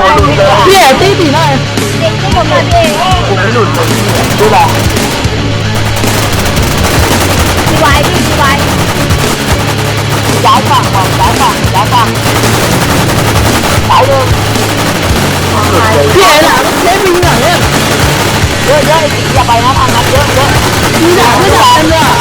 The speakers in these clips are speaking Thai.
เก็บไปเก็บไปพี่เอ๋ตีตีหน่อยเด็กที่ผมมาเองผมไม่หลุดดูแลทีไวายพี่ทีไวายย้ายฝั่งก่อนย้ายฝั่งย้ายฝั่งสายเดิมพี่เอ๋หลังเล่นมีหลังเนี่ยเยอะเยอะอย่าไปนะทางนั้นเยอะเยอะมีหลังไม่ไดับกันเลย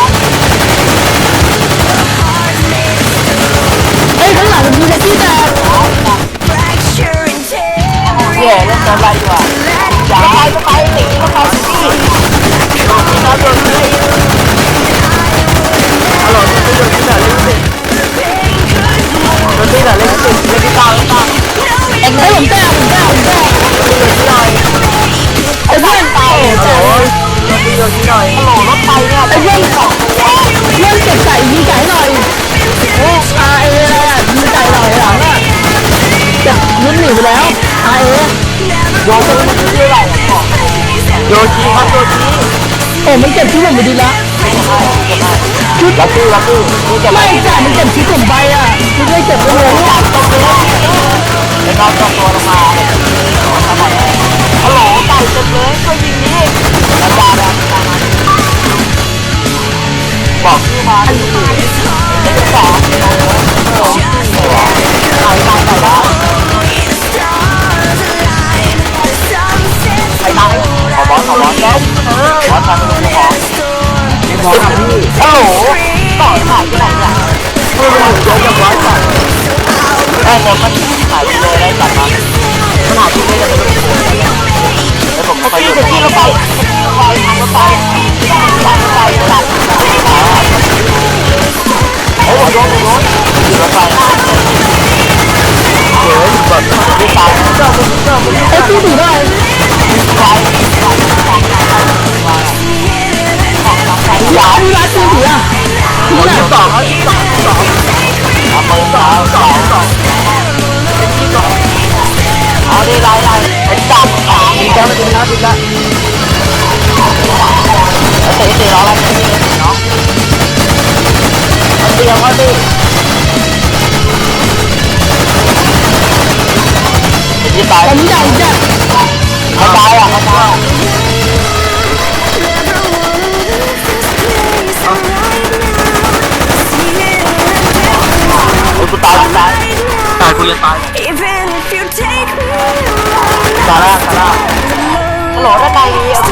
โยนไปมันชื่ออะไรบอกโยชิครับโยชิโอ้มันเก็บชุดผมไปดีละชุดลักกี้ลักกี้นี่จะไม่จ่ามันเก็บชุดผมไปอะชุดไม่เก็บไปเลยจับตรงนี้แล้วก็ต้องตัวลงมาฮัลโหลไก่เต็มเลยช่วยยิงนี่แล้วดาดาบอกชื่อมาดิไม่ได้สองโอ้โบอสขอบอสแล้วบอสทำเป็นของบอสทำนี่ฮัลโหลต่อถ่ายที่ไหนเนี่ยเพื่อนเราเจอกับร้อยก่อนได้แต่มันถ่ายเลยได้กลับมาขนาดที่ไม่ได้เป็นคนแล้วผมไปอยู่ที่รถไฟไปทางรถไฟทางรถไฟตัดโอ้โหโดนโดนอยู่รถไฟเดี๋ยวแบบไม่ตายเจ้าเป็นเจ้าเป็นไอ้ตีตีหน่อยไฟ ที่ตายตอนนี้ใหญ่จัดเขาตายอะเขาตาย โอ้กูตายกูตายตายกูจะตาย Even if you take me ซาร่าซาร่าฮัลโหลได้ไงโอเค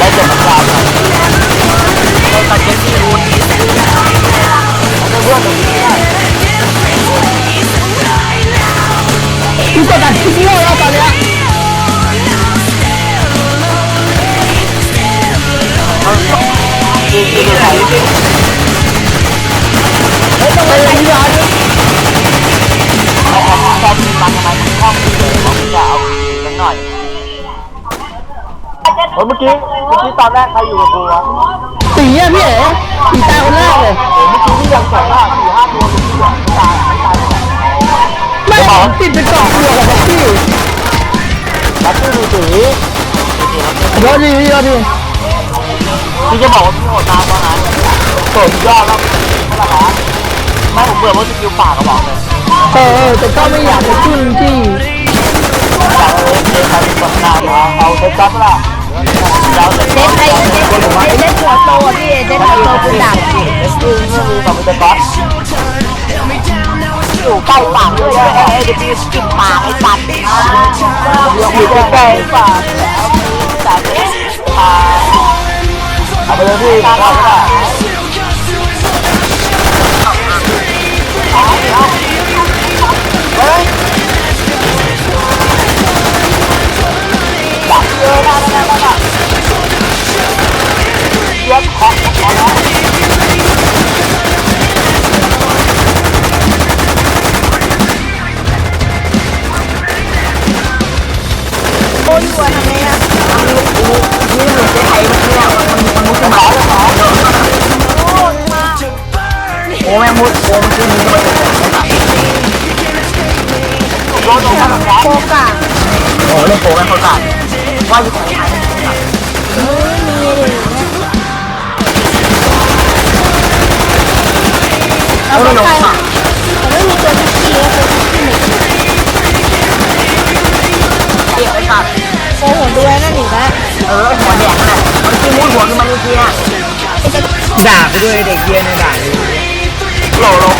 ได้จบกับเราเราตัดเจ็ดที่ เฮ้ยต้องไปร้านร้านเอาเอาชอบยิงมันทำไมห้องที่เลยเขาจะเอาสักหน่อยเมื่อกี้เมื่อกี้ตอนแรกใครอยู่กับกูวะตีอะพี่เอ๋ตีตายคนแรกเลยเมื่อกี้ที่ยังแข่งว่าสี่ห้าตัวอยู่ที่ไม่ตายไม่ตายไม่ผมติดเป็นกล่องตัวกับพี่แล้วชื่อดูสียอดดียอดดี พี่จะบอกว่าพี่โหดตามว่างั้นโหดยอดแล้วไม่ละฮะไม่ผมเบื่อว่าสกิลปากก็บอกเลยเออแต่ก็ไม่อยากจะขึ้นที่อยากเลยเจอใครเป็นคนหน้ามาเอาเซ็ตจับละเราจะเด็กไอ้เด็กเด็กหัวโตพี่เด็กหัวโตคุณดับเอ็กซ์คือไม่มีแบบเป็นก๊อตอยู่ใกล้ปากด้วยเอ้ยเดี๋ยวพี่กินปากไอ้สัตว์อยู่ใกล้ปากแล้วแต่เนี่ยปาก เอาไปเลยพี่เอาไปเลยเฮ้ยจับเยอะนะนะนะนะเย็บคอคอแล้วโอ้ยหัวทำไงอะ นี่เหมือนจะไทยมันเนี่ยมันมันมุดขึ้นมาแล้วเรอโอ้แม่มุดโอ้มันขึ้นนี่ไปโดนตรงนั้นโคกะโอ้เล่นโผล่กันเขาตัดว่าอยู่ไหนโอ้ลงค่ะไม่มี ด่าไปด้วยเด็กเยียนในด่าเลยโหลโหลเป็นลัก